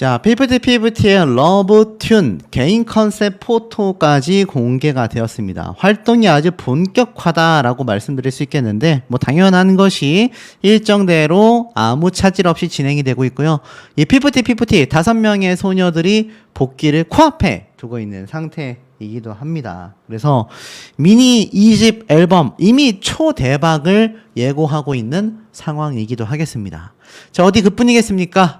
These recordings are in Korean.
자, 피프티 피프티의 러브 튠 개인 컨셉 포토까지 공개가 되었습니다. 활동이 아주 본격화다라고 말씀드릴 수 있겠는데, 뭐 당연한 것이 일정대로 아무 차질 없이 진행이 되고 있고요. 이 피프티 피프티 다섯 명의 소녀들이 복귀를 코앞에 두고 있는 상태 이기도 합니다. 그래서 미니 2집 앨범 이미 초대박을 예고하고 있는 상황이기도 하겠습니다. 자, 어디 그뿐이겠습니까?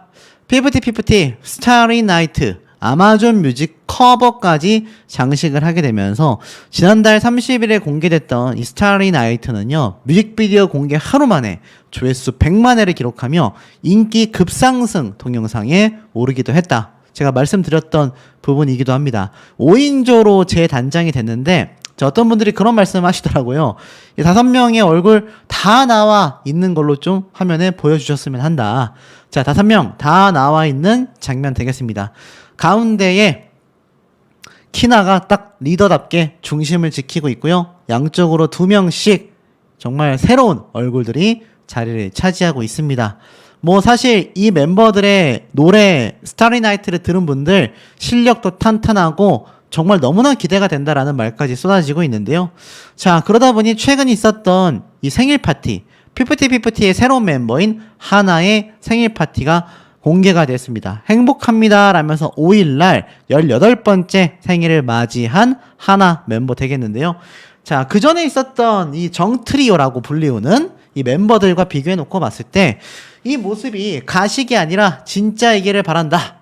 피프티 피프티 스타리 나이트 아마존 뮤직 커버까지 장식을 하게 되면서 지난달 30일에 공개됐던 이 스타리 나이트는요 뮤직비디오 공개 하루 만에 조회수 100만 회를 기록하며 인기 급상승 동영상에 오르기도 했다. 제가 말씀드렸던 부분이기도 합니다. 5인조로 재단장이 됐는데 자, 어떤 분들이 그런 말씀 하시더라고요. 이 다섯 명의 얼굴 다 나와 있는 걸로 좀 화면에 보여주셨으면 한다. 자, 다섯 명 다 나와 있는 장면 되겠습니다. 가운데에 키나가 딱 리더답게 중심을 지키고 있고요. 양쪽으로 두 명씩 정말 새로운 얼굴들이 자리를 차지하고 있습니다. 뭐 사실 이 멤버들의 노래 스타리 나이트를 들은 분들 실력도 탄탄하고 정말 너무나 기대가 된다라는 말까지 쏟아지고 있는데요. 자, 그러다 보니 최근 있었던 이 생일 파티, 피프티 피프티의 새로운 멤버인 하나의 생일 파티가 공개가 됐습니다. 행복합니다. 라면서 5일날 18번째 생일을 맞이한 하나 멤버 되겠는데요. 자, 그 전에 있었던 이 정트리오라고 불리우는 이 멤버들과 비교해 놓고 봤을 때 이 모습이 가식이 아니라 진짜 이기를 바란다.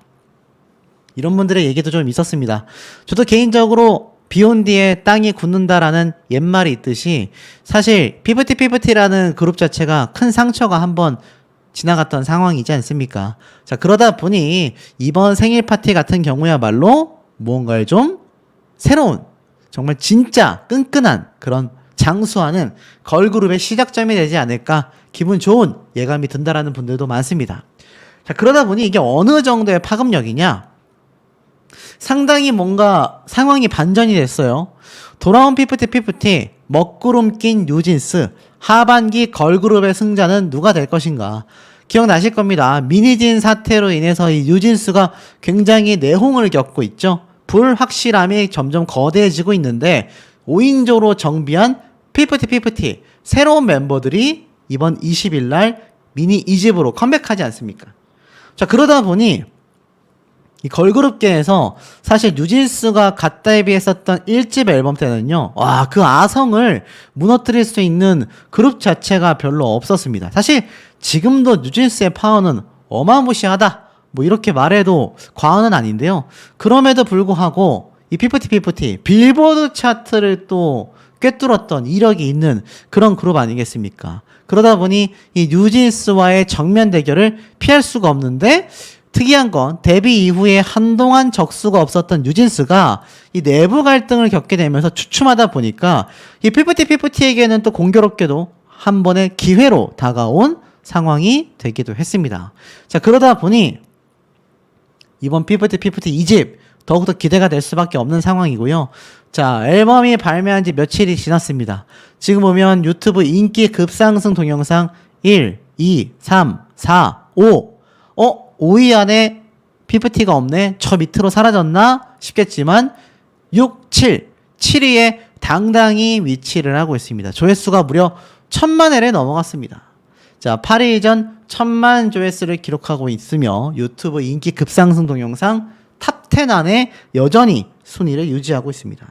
이런 분들의 얘기도 좀 있었습니다. 저도 개인적으로 비온 뒤에 땅이 굳는다라는 옛말이 있듯이 사실 피프티 피프티라는 그룹 자체가 큰 상처가 한번 지나갔던 상황이지 않습니까? 자, 그러다 보니 이번 생일 파티 같은 경우야말로 무언가를 좀 새로운 정말 진짜 끈끈한 그런 장수하는 걸그룹의 시작점이 되지 않을까 기분 좋은 예감이 든다라는 분들도 많습니다. 자, 그러다 보니 이게 어느 정도의 파급력이냐? 상당히 뭔가 상황이 반전이 됐어요. 돌아온 피프티 피프티, 먹구름 낀 뉴진스, 하반기 걸그룹의 승자는 누가 될 것인가? 기억나실 겁니다. 미니진 사태로 인해서 이 뉴진스가 굉장히 내홍을 겪고 있죠. 불확실함이 점점 거대해지고 있는데 5인조로 정비한 피프티 피프티 새로운 멤버들이 이번 20일 날 미니 2집으로 컴백하지 않습니까? 자, 그러다 보니 이 걸그룹계에서 사실 뉴진스가 갓 데뷔했었던 1집 앨범 때는요, 와, 그 아성을 무너뜨릴 수 있는 그룹 자체가 별로 없었습니다. 사실 지금도 뉴진스의 파워는 어마무시하다. 뭐 이렇게 말해도 과언은 아닌데요. 그럼에도 불구하고 이 피프티 피프티 빌보드 차트를 또 꿰뚫었던 이력이 있는 그런 그룹 아니겠습니까? 그러다 보니 이 뉴진스와의 정면 대결을 피할 수가 없는데 특이한 건 데뷔 이후에 한동안 적수가 없었던 뉴진스가 이 내부 갈등을 겪게 되면서 주춤하다 보니까 이 피프티 피프티에게는 또 공교롭게도 한 번의 기회로 다가온 상황이 되기도 했습니다. 자, 그러다 보니 이번 피프티 피프티 2집 더욱더 기대가 될 수밖에 없는 상황이고요. 자, 앨범이 발매한 지 며칠이 지났습니다. 지금 보면 유튜브 인기 급상승 동영상 1, 2, 3, 4, 5. 어? 5위 안에 PPT가 없네? 저 밑으로 사라졌나? 싶겠지만 6, 7. 7위에 당당히 위치를 하고 있습니다. 조회수가 무려 천만 회를 넘어갔습니다. 자, 8일 전 천만 조회수를 기록하고 있으며 유튜브 인기 급상승 동영상 탑10 안에 여전히 순위를 유지하고 있습니다.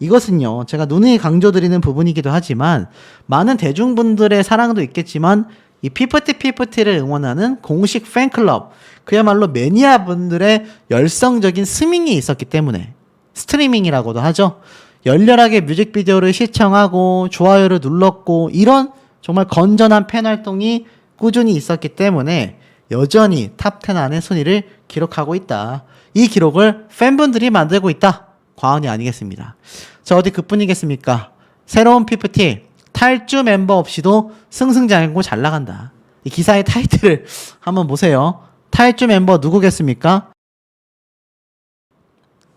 이것은요, 제가 눈이 강조드리는 부분이기도 하지만, 많은 대중분들의 사랑도 있겠지만, 이 피프티 피프티를 응원하는 공식 팬클럽, 그야말로 매니아 분들의 열성적인 스밍이 있었기 때문에, 스트리밍이라고도 하죠. 열렬하게 뮤직비디오를 시청하고, 좋아요를 눌렀고, 이런 정말 건전한 팬 활동이 꾸준히 있었기 때문에, 여전히 탑10 안에 순위를 기록하고 있다. 이 기록을 팬분들이 만들고 있다. 과언이 아니겠습니다. 저 어디 그뿐이겠습니까? 새로운 PPT 탈주 멤버 없이도 승승장구 잘 나간다. 이 기사의 타이틀을 한번 보세요. 탈주 멤버 누구겠습니까?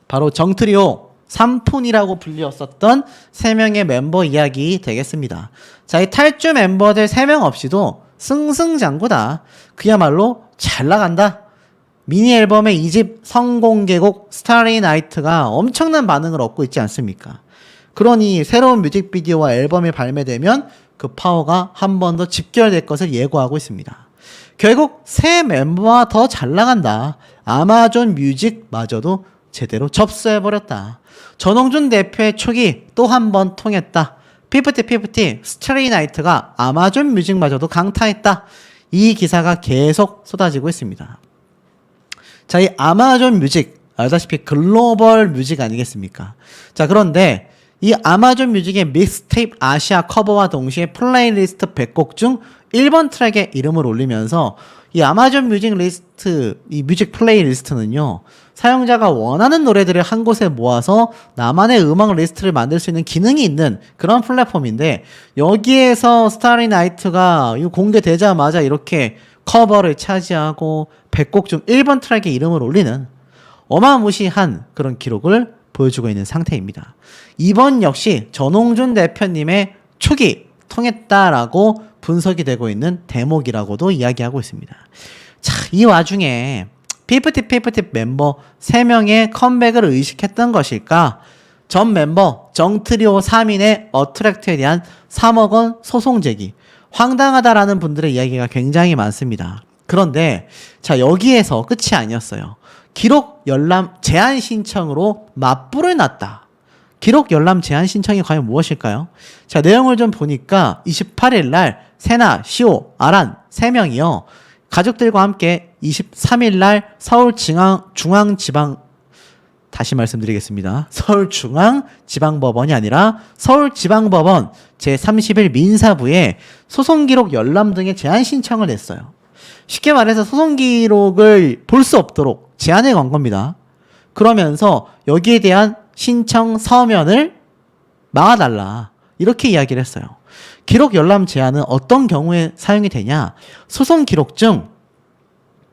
바로 정트리오 3푼이라고 불리웠었던 3명의 멤버 이야기 되겠습니다. 자, 이 탈주 멤버들 3명 없이도 승승장구다. 그야말로 잘 나간다. 미니 앨범의 2집 성공개곡 스타리 나이트가 엄청난 반응을 얻고 있지 않습니까? 그러니 새로운 뮤직비디오와 앨범이 발매되면 그 파워가 한 번 더 집결될 것을 예고하고 있습니다. 결국 새 멤버와 더 잘 나간다. 아마존 뮤직마저도 제대로 접수해버렸다. 전홍준 대표의 촉이 또 한 번 통했다. 피프티 피프티 스트레이 나이트가 아마존 뮤직마저도 강타했다. 이 기사가 계속 쏟아지고 있습니다. 자, 이 아마존 뮤직 알다시피 글로벌 뮤직 아니겠습니까? 자, 그런데 이 아마존 뮤직의 믹스테이프 아시아 커버와 동시에 플레이리스트 100곡 중 1번 트랙에 이름을 올리면서 이 아마존 뮤직 리스트, 이 뮤직 플레이리스트는요, 사용자가 원하는 노래들을 한 곳에 모아서 나만의 음악 리스트를 만들 수 있는 기능이 있는 그런 플랫폼인데, 여기에서 스타리 나이트가 이 공개되자마자 이렇게 커버를 차지하고 100곡 중 1번 트랙에 이름을 올리는 어마무시한 그런 기록을 보여주고 있는 상태입니다. 이번 역시 전홍준 대표님의 촉이 통했다라고 분석이 되고 있는 대목이라고도 이야기하고 있습니다. 자, 이 와중에 피프티 피프티 멤버 3명의 컴백을 의식했던 것일까? 전 멤버 정트리오 3인의 어트랙트에 대한 3억 원 소송 제기. 황당하다라는 분들의 이야기가 굉장히 많습니다. 그런데 자 여기에서 끝이 아니었어요. 기록 열람 제한 신청으로 맞불을 놨다. 기록 열람 제한 신청이 과연 무엇일까요? 자 내용을 좀 보니까 28일 날 세나, 시오, 아란 세 명이요 가족들과 함께 23일 날 서울 중앙 중앙 지방 다시 말씀드리겠습니다. 서울중앙지방법원이 아니라 서울지방법원 제30일 민사부에 소송기록 열람 등의 제한 신청을 냈어요. 쉽게 말해서 소송기록을 볼 수 없도록 제한을 건 겁니다. 그러면서 여기에 대한 신청 서면을 막아달라. 이렇게 이야기를 했어요. 기록 열람 제한은 어떤 경우에 사용이 되냐? 소송 기록 중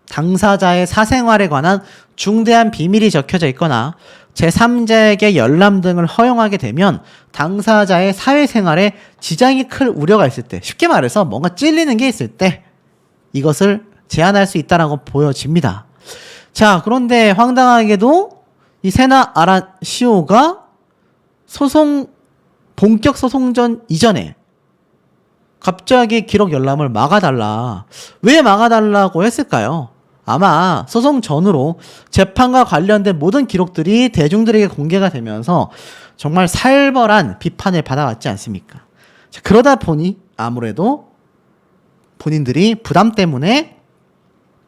당사자의 사생활에 관한 중대한 비밀이 적혀져 있거나 제3자에게 열람 등을 허용하게 되면 당사자의 사회생활에 지장이 클 우려가 있을 때, 쉽게 말해서 뭔가 찔리는 게 있을 때 이것을 제한할 수 있다라고 보여집니다. 자, 그런데 황당하게도 이 세나 아란 시오가 소송 본격 소송전 이전에 갑자기 기록 열람을 막아달라. 왜 막아달라고 했을까요? 아마 소송 전으로 재판과 관련된 모든 기록들이 대중들에게 공개가 되면서 정말 살벌한 비판을 받아왔지 않습니까? 자, 그러다 보니 아무래도 본인들이 부담 때문에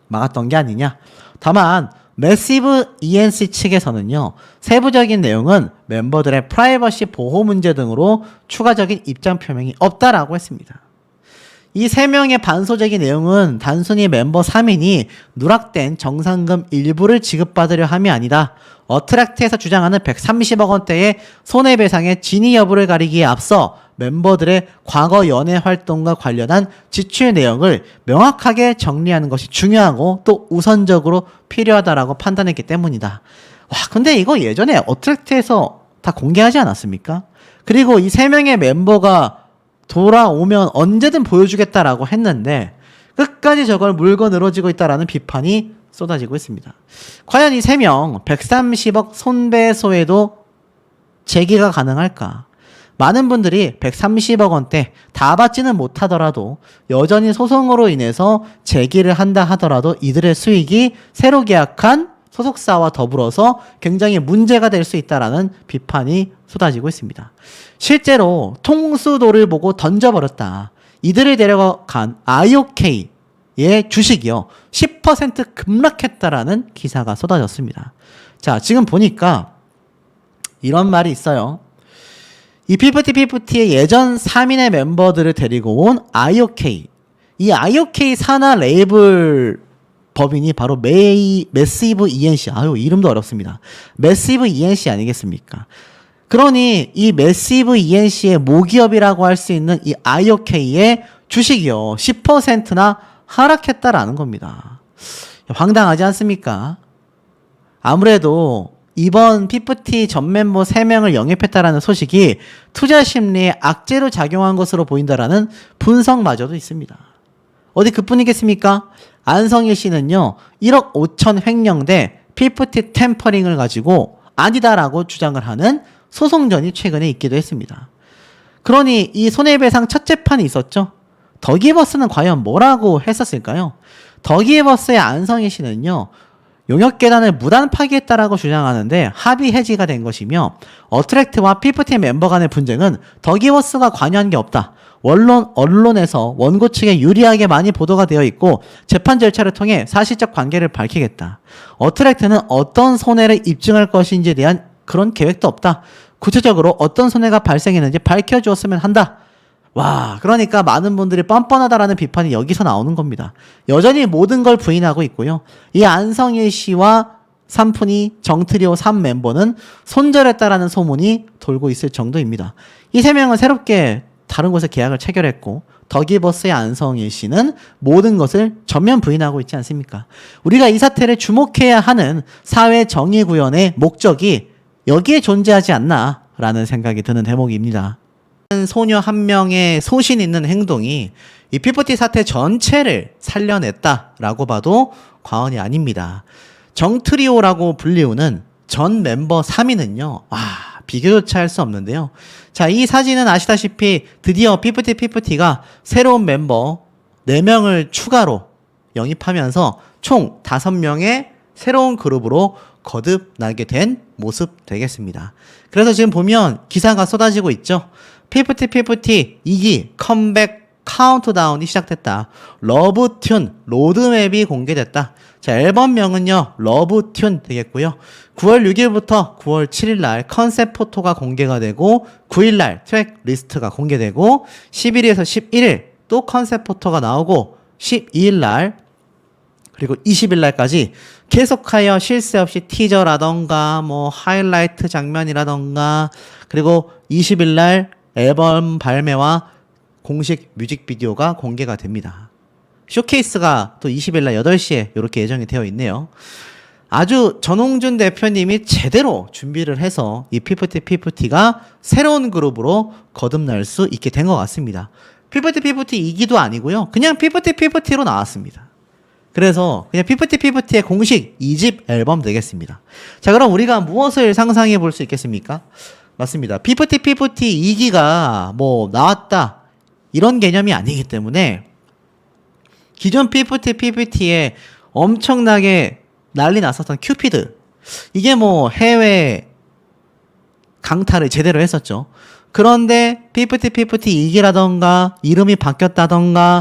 막았던 게 아니냐. 다만 매시브 ENC 측에서는요. 세부적인 내용은 멤버들의 프라이버시 보호 문제 등으로 추가적인 입장 표명이 없다라고 했습니다. 이 세 명의 반소적인 내용은 단순히 멤버 3인이 누락된 정상금 일부를 지급받으려 함이 아니다. 어트랙트에서 주장하는 130억 원대의 손해배상의 진위 여부를 가리기에 앞서 멤버들의 과거 연애 활동과 관련한 지출 내용을 명확하게 정리하는 것이 중요하고 또 우선적으로 필요하다라고 판단했기 때문이다. 와, 근데 이거 예전에 어트랙트에서 다 공개하지 않았습니까? 그리고 이 세 명의 멤버가 돌아오면 언제든 보여주겠다라고 했는데 끝까지 저걸 물고 늘어지고 있다라는 비판이 쏟아지고 있습니다. 과연 이 세 명 130억 손배소에도 제기가 가능할까? 많은 분들이 130억 원대 다 받지는 못하더라도 여전히 소송으로 인해서 제기를 한다 하더라도 이들의 수익이 새로 계약한 소속사와 더불어서 굉장히 문제가 될 수 있다라는 비판이 쏟아지고 있습니다. 실제로 통수도를 보고 던져버렸다. 이들을 데려간 IOK의 주식이요. 10% 급락했다라는 기사가 쏟아졌습니다. 자, 지금 보니까 이런 말이 있어요. 이 피프티 피프티의 예전 3인의 멤버들을 데리고 온 IOK. 이 IOK 산하 레이블 법인이 바로 메이, 매시브 ENC. 아유, 이름도 어렵습니다. 매시브 ENC 아니겠습니까? 그러니 이 매시브 ENC의 모기업이라고 할 수 있는 이 IOK의 주식이요. 10%나 하락했다라는 겁니다. 황당하지 않습니까? 아무래도 이번 피프티 전 멤버 3명을 영입했다라는 소식이 투자 심리에 악재로 작용한 것으로 보인다라는 분석마저도 있습니다. 어디 그뿐이겠습니까? 안성일 씨는요, 1억 5천 횡령대 피프티 템퍼링을 가지고 아니다라고 주장을 하는 소송전이 최근에 있기도 했습니다. 그러니 이 손해배상 첫 재판이 있었죠. 더기버스는 과연 뭐라고 했었을까요? 더기버스의 안성희 씨는요. 용역 계단을 무단 파기했다라고 주장하는데 합의 해지가 된 것이며 어트랙트와 피프티 멤버 간의 분쟁은 더기버스가 관여한 게 없다. 원론 언론에서 원고 측에 유리하게 많이 보도가 되어 있고 재판 절차를 통해 사실적 관계를 밝히겠다. 어트랙트는 어떤 손해를 입증할 것인지에 대한 그런 계획도 없다. 구체적으로 어떤 손해가 발생했는지 밝혀주었으면 한다. 와, 그러니까 많은 분들이 뻔뻔하다라는 비판이 여기서 나오는 겁니다. 여전히 모든 걸 부인하고 있고요. 이 안성일 씨와 삼푼이 정트리오 3 멤버는 손절했다라는 소문이 돌고 있을 정도입니다. 이 세 명은 새롭게 다른 곳에 계약을 체결했고 더기버스의 안성일 씨는 모든 것을 전면 부인하고 있지 않습니까? 우리가 이 사태를 주목해야 하는 사회 정의 구현의 목적이 여기에 존재하지 않나라는 생각이 드는 대목입니다. 소녀 한 명의 소신 있는 행동이 이 피프티 사태 전체를 살려냈다라고 봐도 과언이 아닙니다. 정트리오라고 불리우는 전 멤버 3위는요, 와, 비교조차 할 수 없는데요. 자, 이 사진은 아시다시피 드디어 피프티 피프티가 새로운 멤버 4명을 추가로 영입하면서 총 5명의 새로운 그룹으로 거듭나게 된 모습 되겠습니다. 그래서 지금 보면 기사가 쏟아지고 있죠. 피프티 피프티 2기 컴백 카운트다운이 시작됐다. 러브튠 로드맵이 공개됐다. 자, 앨범명은요, 러브튠 되겠고요. 9월 6일부터 9월 7일 날 컨셉 포토가 공개가 되고, 9일 날 트랙 리스트가 공개되고, 11일에서 11일 또 컨셉 포토가 나오고, 12일 날 그리고 20일 날까지 계속하여 쉴새 없이 티저라던가 뭐 하이라이트 장면이라던가 그리고 20일 날 앨범 발매와 공식 뮤직비디오가 공개가 됩니다. 쇼케이스가 또 20일 날 8시에 이렇게 예정이 되어 있네요. 아주 전홍준 대표님이 제대로 준비를 해서 이 피프티 피프티가 새로운 그룹으로 거듭날 수 있게 된 것 같습니다. 피프티 피프티 2기도 아니고요. 그냥 피프티 피프티로 나왔습니다. 그래서 그냥 피프티 피프티의 공식 2집 앨범 되겠습니다. 자, 그럼 우리가 무엇을 상상해 볼 수 있겠습니까? 맞습니다. 피프티 피프티 2기가 뭐 나왔다. 이런 개념이 아니기 때문에 기존 피프티 PPT에 엄청나게 난리 났었던 큐피드. 이게 뭐 해외 강타를 제대로 했었죠. 그런데 피프티 피프티 2기라던가 이름이 바뀌었다던가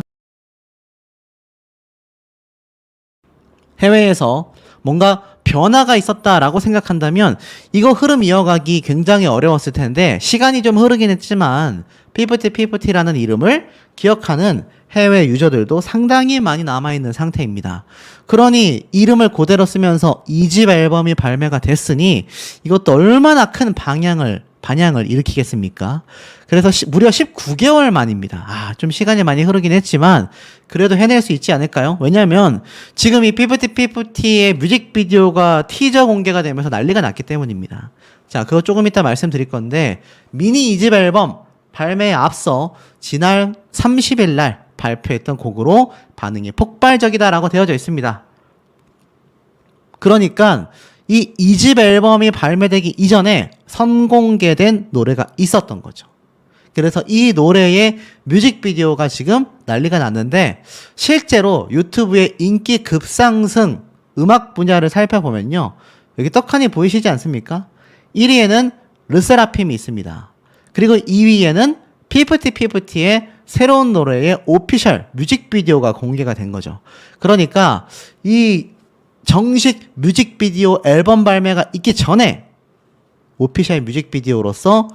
해외에서 뭔가 변화가 있었다라고 생각한다면 이거 흐름 이어가기 굉장히 어려웠을 텐데 시간이 좀 흐르긴 했지만 피프티 피프티라는 이름을 기억하는 해외 유저들도 상당히 많이 남아있는 상태입니다. 그러니 이름을 그대로 쓰면서 2집 앨범이 발매가 됐으니 이것도 얼마나 큰 방향을 반향을 일으키겠습니까? 그래서 시- 무려 19개월 만입니다. 아, 좀 시간이 많이 흐르긴 했지만 그래도 해낼 수 있지 않을까요? 왜냐면 지금 이 피프티 피프티의 뮤직비디오가 티저 공개가 되면서 난리가 났기 때문입니다. 자, 그거 조금 이따 말씀드릴 건데 미니 2집 앨범 발매에 앞서 지난 30일 날 발표했던 곡으로 반응이 폭발적이다라고 되어져 있습니다. 그러니까 이 2집 앨범이 발매되기 이전에 선공개된 노래가 있었던 거죠. 그래서 이 노래의 뮤직비디오가 지금 난리가 났는데 실제로 유튜브의 인기 급상승 음악 분야를 살펴보면요. 여기 떡하니 보이시지 않습니까? 1위에는 르세라핌이 있습니다. 그리고 2위에는 피프티 피프티의 새로운 노래의 오피셜 뮤직비디오가 공개가 된 거죠. 그러니까 이 정식 뮤직비디오 앨범 발매가 있기 전에 오피셜 뮤직비디오로서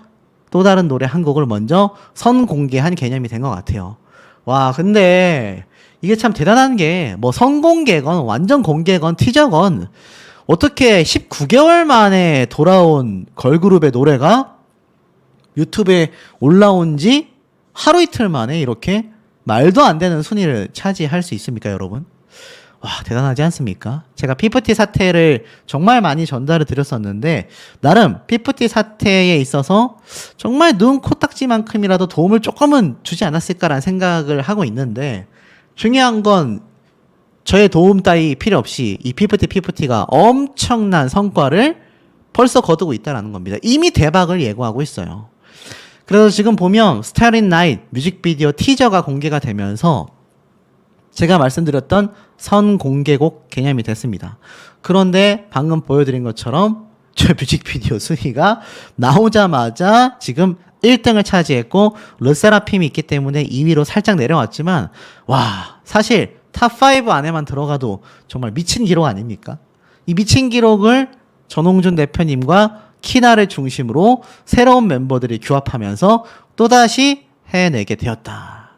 또 다른 노래 한 곡을 먼저 선공개한 개념이 된 것 같아요. 와, 근데 이게 참 대단한 게 뭐 선공개건 완전 공개건 티저건 어떻게 19개월 만에 돌아온 걸그룹의 노래가 유튜브에 올라온 지 하루 이틀 만에 이렇게 말도 안 되는 순위를 차지할 수 있습니까, 여러분? 와, 대단하지 않습니까? 제가 피프티 사태를 정말 많이 전달을 드렸었는데, 나름 피프티 사태에 있어서 정말 눈 코 딱지만큼이라도 도움을 조금은 주지 않았을까라는 생각을 하고 있는데, 중요한 건 저의 도움 따위 필요 없이 이 피프티 피프티가 엄청난 성과를 벌써 거두고 있다라는 겁니다. 이미 대박을 예고하고 있어요. 그래서 지금 보면 스타린 나잇 뮤직비디오 티저가 공개가 되면서 제가 말씀드렸던 선공개곡 개념이 됐습니다. 그런데 방금 보여드린 것처럼 저 뮤직비디오 순위가 나오자마자 지금 1등을 차지했고 르세라핌이 있기 때문에 2위로 살짝 내려왔지만 와 사실 탑5 안에만 들어가도 정말 미친 기록 아닙니까? 이 미친 기록을 전홍준 대표님과 키나를 중심으로 새로운 멤버들이 규합하면서 또다시 해내게 되었다.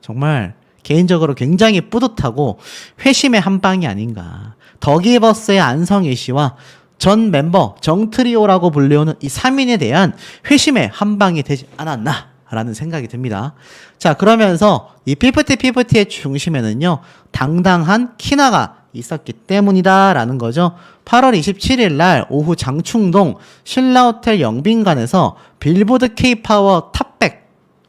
정말 개인적으로 굉장히 뿌듯하고 회심의 한 방이 아닌가. 더기버스의 안성일 씨와 전 멤버 정트리오라고 불리우는 이 3인에 대한 회심의 한 방이 되지 않았나. 라는 생각이 듭니다. 자, 그러면서 이 피프티 피프티의 중심에는요, 당당한 키나가 있었기 때문이다. 라는 거죠. 8월 27일 날 오후 장충동 신라호텔 영빈관에서 빌보드 K-파워 탑백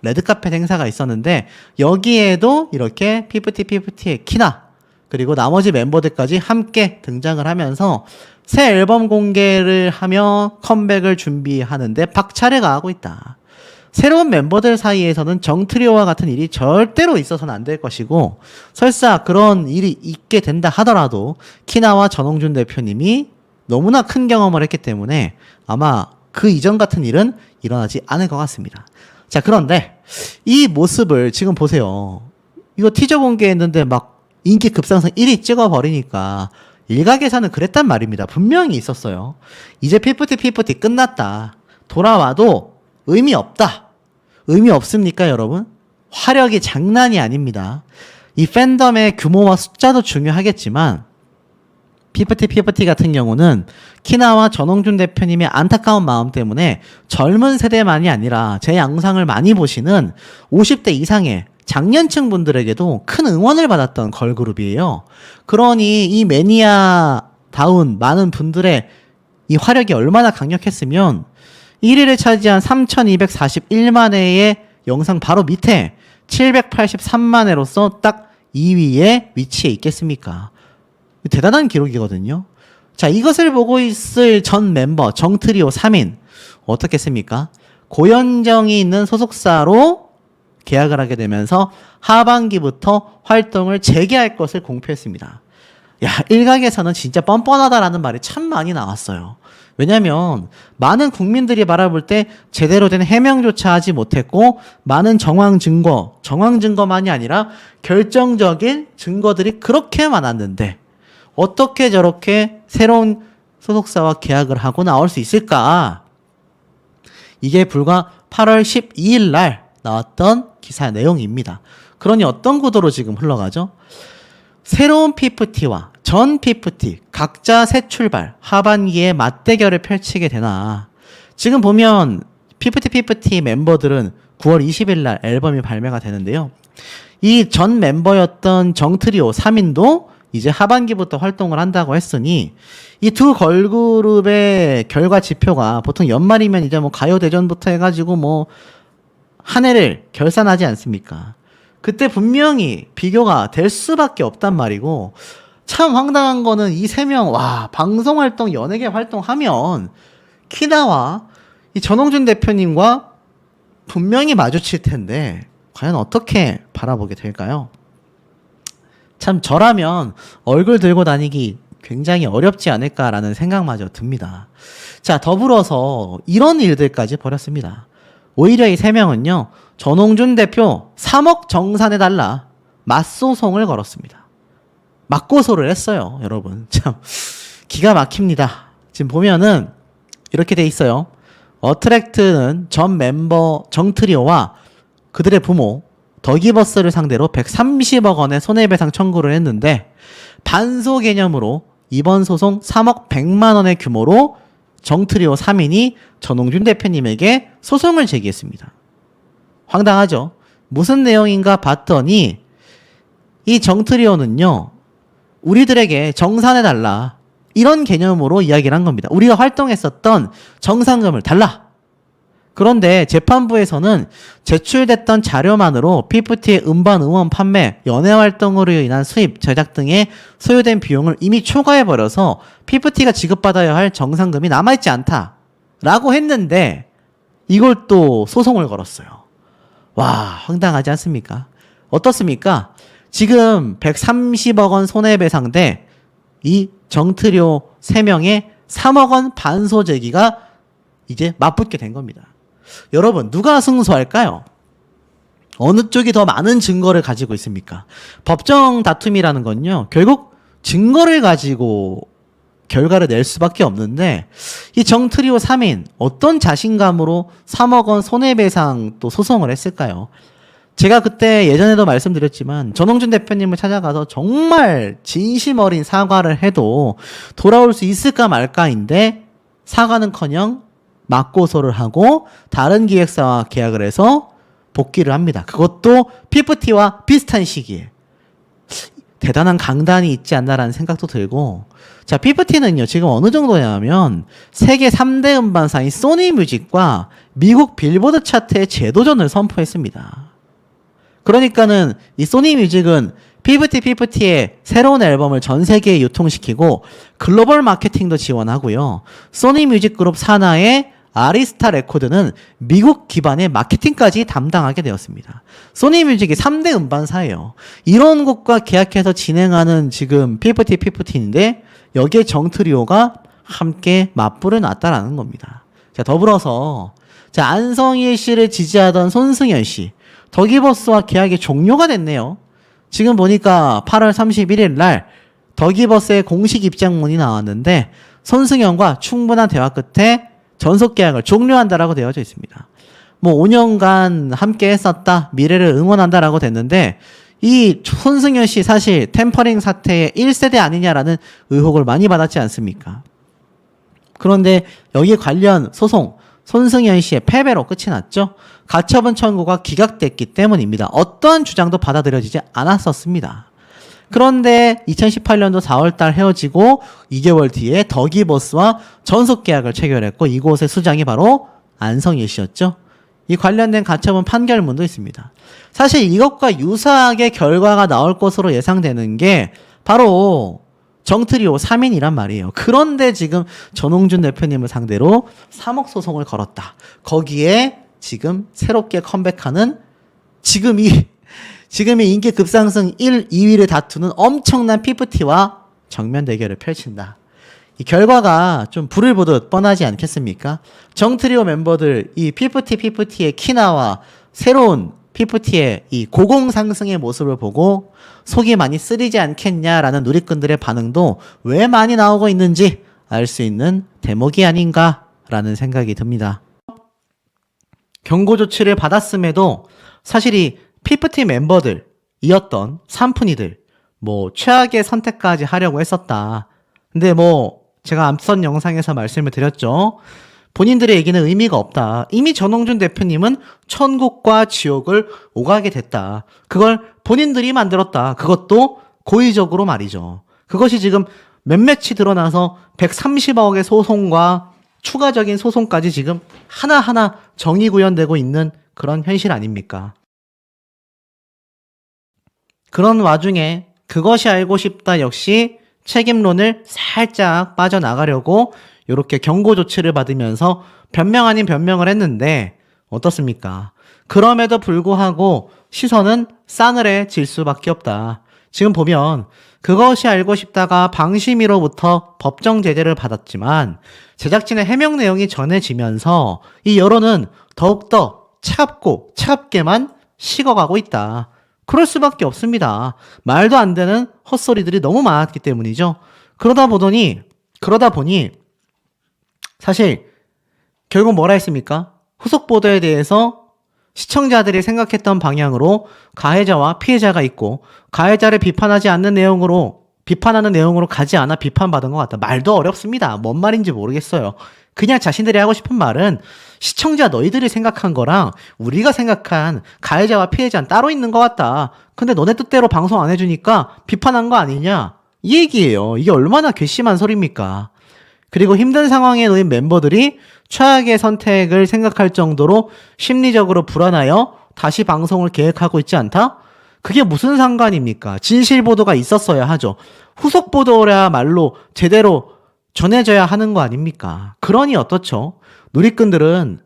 레드카펫 행사가 있었는데 여기에도 이렇게 피프티 피프티의 키나 그리고 나머지 멤버들까지 함께 등장을 하면서 새 앨범 공개를 하며 컴백을 준비하는데 박차례가 하고 있다. 새로운 멤버들 사이에서는 정트리오와 같은 일이 절대로 있어서는 안 될 것이고 설사 그런 일이 있게 된다 하더라도 키나와 전홍준 대표님이 너무나 큰 경험을 했기 때문에 아마 그 이전 같은 일은 일어나지 않을 것 같습니다. 자, 그런데 이 모습을 지금 보세요. 이거 티저 공개했는데 막 인기 급상승 1위 찍어버리니까 일각에서는 그랬단 말입니다. 분명히 있었어요. 이제 피프티 피프티 끝났다. 돌아와도 의미 없다. 의미 없습니까, 여러분? 화력이 장난이 아닙니다. 이 팬덤의 규모와 숫자도 중요하겠지만 피프티 피프티 같은 경우는 키나와 전홍준 대표님의 안타까운 마음 때문에 젊은 세대만이 아니라 제 영상을 많이 보시는 50대 이상의 장년층 분들에게도 큰 응원을 받았던 걸그룹이에요. 그러니 이 매니아 다운 많은 분들의 이 화력이 얼마나 강력했으면 1위를 차지한 3,241만 회의 영상 바로 밑에 783만 회로서 딱 2위에 위치해 있겠습니까? 대단한 기록이거든요. 자, 이것을 보고 있을 전 멤버 정트리오 3인 어떻겠습니까? 고현정이 있는 소속사로 계약을 하게 되면서 하반기부터 활동을 재개할 것을 공표했습니다. 야, 일각에서는 진짜 뻔뻔하다라는 말이 참 많이 나왔어요. 왜냐면 많은 국민들이 바라볼 때 제대로 된 해명조차 하지 못했고 많은 정황 증거, 정황 증거만이 아니라 결정적인 증거들이 그렇게 많았는데 어떻게 저렇게 새로운 소속사와 계약을 하고 나올 수 있을까? 이게 불과 8월 12일 날 나왔던 기사 내용입니다. 그러니 어떤 구도로 지금 흘러가죠? 새로운 PFT와 전 PFT 각자 새 출발 하반기에 맞대결을 펼치게 되나 지금 보면 PFT PFT 멤버들은 9월 20일 날 앨범이 발매가 되는데요. 이 전 멤버였던 정트리오 3인도 이제 하반기부터 활동을 한다고 했으니 이 두 걸그룹의 결과 지표가 보통 연말이면 이제 뭐 가요 대전부터 해가지고 뭐 한 해를 결산하지 않습니까? 그때 분명히 비교가 될 수밖에 없단 말이고 참 황당한 거는 이 세 명, 와, 방송 활동, 연예계 활동하면 키나와 이 전홍준 대표님과 분명히 마주칠 텐데 과연 어떻게 바라보게 될까요? 참 저라면 얼굴 들고 다니기 굉장히 어렵지 않을까라는 생각마저 듭니다. 자, 더불어서 이런 일들까지 벌였습니다. 오히려 이 세 명은요, 전홍준 대표 3억 정산해달라 맞소송을 걸었습니다. 맞고소를 했어요, 여러분. 참, 기가 막힙니다. 지금 보면은 이렇게 돼 있어요. 어트랙트는 전 멤버 정트리오와 그들의 부모 더기버스를 상대로 130억 원의 손해배상 청구를 했는데 반소 개념으로 이번 소송 3억 100만 원의 규모로 정트리오 3인이 전홍준 대표님에게 소송을 제기했습니다. 황당하죠? 무슨 내용인가 봤더니 이 정트리오는요, 우리들에게 정산해달라. 이런 개념으로 이야기를 한 겁니다. 우리가 활동했었던 정산금을 달라. 그런데 재판부에서는 제출됐던 자료만으로 PFT의 음반 음원 판매, 연예 활동으로 인한 수입, 제작 등에 소요된 비용을 이미 초과해버려서 PFT가 지급받아야 할 정상금이 남아있지 않다. 라고 했는데 이걸 또 소송을 걸었어요. 와, 황당하지 않습니까? 어떻습니까? 지금 130억 원 손해배상 대이 정트료 3명의 3억 원 반소 제기가 이제 맞붙게 된 겁니다. 여러분, 누가 승소할까요? 어느 쪽이 더 많은 증거를 가지고 있습니까? 법정 다툼이라는 건요, 결국 증거를 가지고 결과를 낼 수밖에 없는데, 이 정트리오 3인, 어떤 자신감으로 3억 원 손해배상 또 소송을 했을까요? 제가 그때 예전에도 말씀드렸지만 전홍준 대표님을 찾아가서 정말 진심 어린 사과를 해도 돌아올 수 있을까 말까인데 사과는커녕 맞고소를 하고 다른 기획사와 계약을 해서 복귀를 합니다. 그것도 PFT와 비슷한 시기에 대단한 강단이 있지 않나라는 생각도 들고 자 PFT는요 지금 어느 정도냐면 세계 3대 음반사인 소니 뮤직과 미국 빌보드 차트의 재도전을 선포했습니다. 그러니까는 이 소니 뮤직은 피프티 피프티의 새로운 앨범을 전 세계에 유통시키고 글로벌 마케팅도 지원하고요. 소니 뮤직 그룹 산하의 아리스타 레코드는 미국 기반의 마케팅까지 담당하게 되었습니다. 소니 뮤직이 3대 음반사예요. 이런 곳과 계약해서 진행하는 지금 피프티 피프티인데 여기에 정트리오가 함께 맞불을 놨다라는 겁니다. 자, 더불어서 자, 안성일 씨를 지지하던 손승연 씨 더기버스와 계약이 종료가 됐네요. 지금 보니까 8월 31일 날 더기버스의 공식 입장문이 나왔는데 손승연과 충분한 대화 끝에 전속 계약을 종료한다라고 되어져 있습니다. 뭐 5년간 함께 했었다. 미래를 응원한다라고 됐는데 이 손승연 씨 사실 템퍼링 사태의 1세대 아니냐라는 의혹을 많이 받았지 않습니까? 그런데 여기에 관련 소송 손승연 씨의 패배로 끝이 났죠. 가처분 청구가 기각됐기 때문입니다. 어떠한 주장도 받아들여지지 않았었습니다. 그런데 2018년도 4월달 헤어지고 2개월 뒤에 더기버스와 전속 계약을 체결했고 이곳의 수장이 바로 안성일 씨였죠. 이 관련된 가처분 판결문도 있습니다. 사실 이것과 유사하게 결과가 나올 것으로 예상되는 게 바로 정트리오 3인이란 말이에요. 그런데 지금 전홍준 대표님을 상대로 3억 소송을 걸었다. 거기에 지금 새롭게 컴백하는 지금 이 지금의 인기 급상승 1, 2위를 다투는 엄청난 PFT와 정면 대결을 펼친다. 이 결과가 좀 불을 보듯 뻔하지 않겠습니까? 정트리오 멤버들 이 PFT PFT의 키나와 새로운 PFT의 이 고공 상승의 모습을 보고 속이 많이 쓰리지 않겠냐라는 누리꾼들의 반응도 왜 많이 나오고 있는지 알 수 있는 대목이 아닌가라는 생각이 듭니다. 경고 조치를 받았음에도 사실 이 PFT 멤버들이었던 산푼이들 뭐 최악의 선택까지 하려고 했었다. 근데 뭐 제가 앞선 영상에서 말씀을 드렸죠. 본인들의 얘기는 의미가 없다. 이미 전홍준 대표님은 천국과 지옥을 오가게 됐다. 그걸 본인들이 만들었다. 그것도 고의적으로 말이죠. 그것이 지금 몇몇이 드러나서 130억의 소송과 추가적인 소송까지 지금 하나하나 정의 구현되고 있는 그런 현실 아닙니까? 그런 와중에 그것이 알고 싶다 역시 책임론을 살짝 빠져나가려고 이렇게 경고 조치를 받으면서 변명 아닌 변명을 했는데 어떻습니까? 그럼에도 불구하고 시선은 싸늘해질 수밖에 없다. 지금 보면 그것이 알고 싶다가 방심위로부터 법정 제재를 받았지만 제작진의 해명 내용이 전해지면서 이 여론은 더욱더 차갑고 차갑게만 식어가고 있다. 그럴 수밖에 없습니다. 말도 안 되는 헛소리들이 너무 많았기 때문이죠. 그러다 보더니, 그러다 보니, 사실, 결국 뭐라 했습니까? 후속 보도에 대해서 시청자들이 생각했던 방향으로 가해자와 피해자가 있고, 가해자를 비판하지 않는 내용으로, 비판하는 내용으로 가지 않아 비판받은 것 같다. 말도 어렵습니다. 뭔 말인지 모르겠어요. 그냥 자신들이 하고 싶은 말은 시청자 너희들이 생각한 거랑 우리가 생각한 가해자와 피해자는 따로 있는 것 같다. 근데 너네 뜻대로 방송 안 해주니까 비판한 거 아니냐? 이 얘기예요. 이게 얼마나 괘씸한 소리입니까? 그리고 힘든 상황에 놓인 멤버들이 최악의 선택을 생각할 정도로 심리적으로 불안하여 다시 방송을 계획하고 있지 않다? 그게 무슨 상관입니까? 진실 보도가 있었어야 하죠. 후속 보도야말로 제대로 전해져야 하는 거 아닙니까? 그러니 어떻죠? 누리꾼들은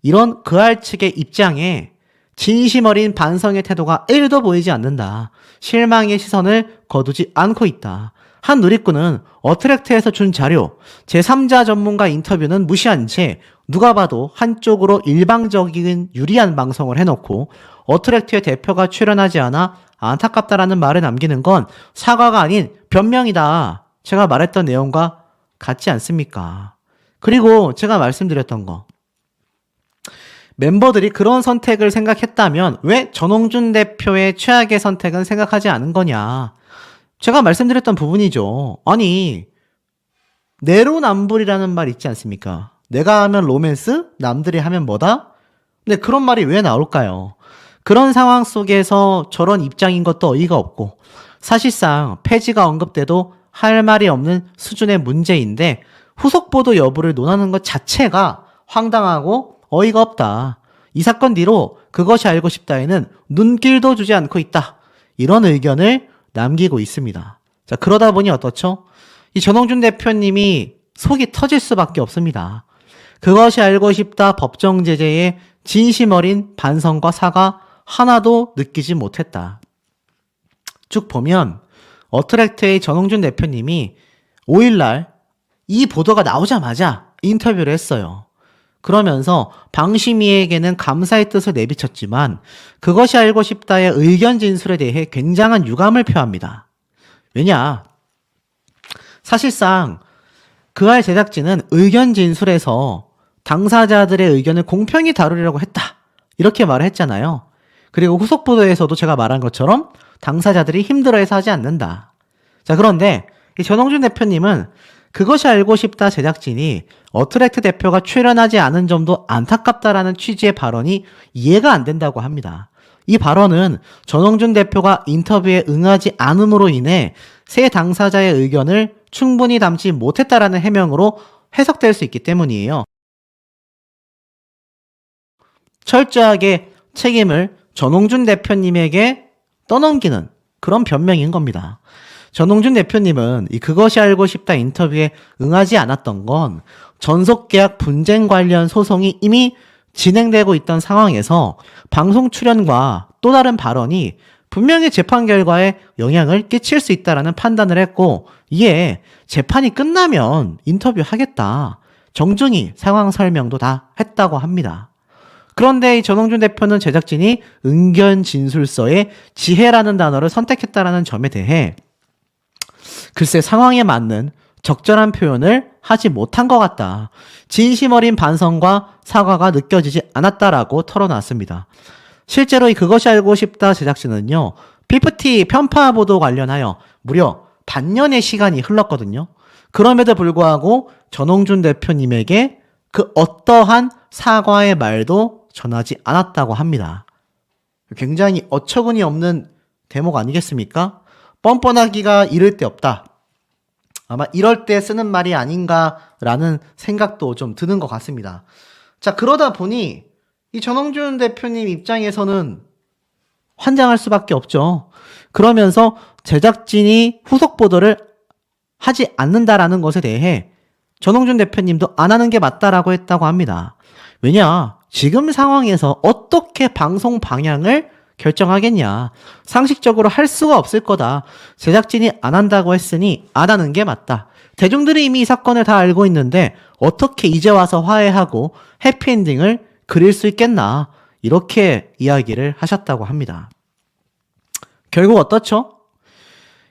이런 그할 측의 입장에 진심 어린 반성의 태도가 1도 보이지 않는다. 실망의 시선을 거두지 않고 있다. 한 누리꾼은 어트랙트에서 준 자료, 제3자 전문가 인터뷰는 무시한 채 누가 봐도 한쪽으로 일방적인 유리한 방송을 해놓고 어트랙트의 대표가 출연하지 않아 안타깝다라는 말을 남기는 건 사과가 아닌 변명이다. 제가 말했던 내용과 같지 않습니까? 그리고 제가 말씀드렸던 거. 멤버들이 그런 선택을 생각했다면 왜 전홍준 대표의 최악의 선택은 생각하지 않은 거냐? 제가 말씀드렸던 부분이죠. 아니, 내로남불이라는 말 있지 않습니까? 내가 하면 로맨스, 남들이 하면 뭐다? 근데 그런 말이 왜 나올까요? 그런 상황 속에서 저런 입장인 것도 어이가 없고, 사실상 폐지가 언급돼도 할 말이 없는 수준의 문제인데, 후속 보도 여부를 논하는 것 자체가 황당하고 어이가 없다. 이 사건 뒤로 그것이 알고 싶다에는 눈길도 주지 않고 있다. 이런 의견을 남기고 있습니다. 자, 그러다 보니 어떻죠? 이 전홍준 대표님이 속이 터질 수밖에 없습니다. 그것이 알고 싶다 법정 제재에 진심 어린 반성과 사과 하나도 느끼지 못했다. 쭉 보면 어트랙트의 전홍준 대표님이 5일날 이 보도가 나오자마자 인터뷰를 했어요. 그러면서 방심이에게는 감사의 뜻을 내비쳤지만 그것이 알고 싶다의 의견 진술에 대해 굉장한 유감을 표합니다. 왜냐? 사실상 그할 제작진은 의견 진술에서 당사자들의 의견을 공평히 다루려고 했다. 이렇게 말을 했잖아요. 그리고 후속 보도에서도 제가 말한 것처럼 당사자들이 힘들어해서 하지 않는다. 자, 그런데 이 전홍준 대표님은 그것이 알고 싶다 제작진이 어트랙트 대표가 출연하지 않은 점도 안타깝다라는 취지의 발언이 이해가 안 된다고 합니다. 이 발언은 전홍준 대표가 인터뷰에 응하지 않음으로 인해 새 당사자의 의견을 충분히 담지 못했다라는 해명으로 해석될 수 있기 때문이에요. 철저하게 책임을 전홍준 대표님에게 떠넘기는 그런 변명인 겁니다. 전홍준 대표님은 이 그것이 알고 싶다 인터뷰에 응하지 않았던 건 전속계약 분쟁 관련 소송이 이미 진행되고 있던 상황에서 방송 출연과 또 다른 발언이 분명히 재판 결과에 영향을 끼칠 수 있다라는 판단을 했고 이에 재판이 끝나면 인터뷰 하겠다. 정중히 상황 설명도 다 했다고 합니다. 그런데 이 전홍준 대표는 제작진이 은견 진술서에 지혜라는 단어를 선택했다라는 점에 대해 글쎄 상황에 맞는 적절한 표현을 하지 못한 것 같다. 진심 어린 반성과 사과가 느껴지지 않았다라고 털어놨습니다. 실제로 이 그것이 알고 싶다 제작진은요, 피프티 편파 보도 관련하여 무려 반년의 시간이 흘렀거든요. 그럼에도 불구하고 전홍준 대표님에게 그 어떠한 사과의 말도 전하지 않았다고 합니다. 굉장히 어처구니 없는 대목 아니겠습니까? 뻔뻔하기가 이를 데 없다. 아마 이럴 때 쓰는 말이 아닌가라는 생각도 좀 드는 것 같습니다. 자, 그러다 보니 이 전홍준 대표님 입장에서는 환장할 수밖에 없죠. 그러면서 제작진이 후속 보도를 하지 않는다라는 것에 대해 전홍준 대표님도 안 하는 게 맞다라고 했다고 합니다. 왜냐? 지금 상황에서 어떻게 방송 방향을 결정하겠냐. 상식적으로 할 수가 없을 거다. 제작진이 안 한다고 했으니 안 하는 게 맞다. 대중들이 이미 이 사건을 다 알고 있는데 어떻게 이제 와서 화해하고 해피엔딩을 그릴 수 있겠나. 이렇게 이야기를 하셨다고 합니다. 결국 어떻죠?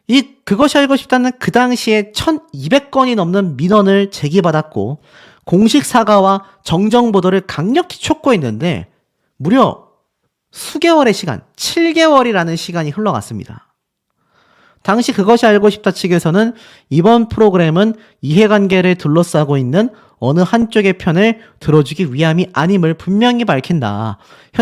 이 그것이 알고 싶다는 그 당시에 1200건이 넘는 민원을 제기받았고 공식 사과와 정정 보도를 강력히 촉구했는데 무려 수개월의 시간, 7개월이라는 시간이 흘러갔습니다. 당시 그것이 알고 싶다 측에서는 이번 프로그램은 이해관계를 둘러싸고 있는 어느 한쪽의 편을 들어주기 위함이 아님을 분명히 밝힌다.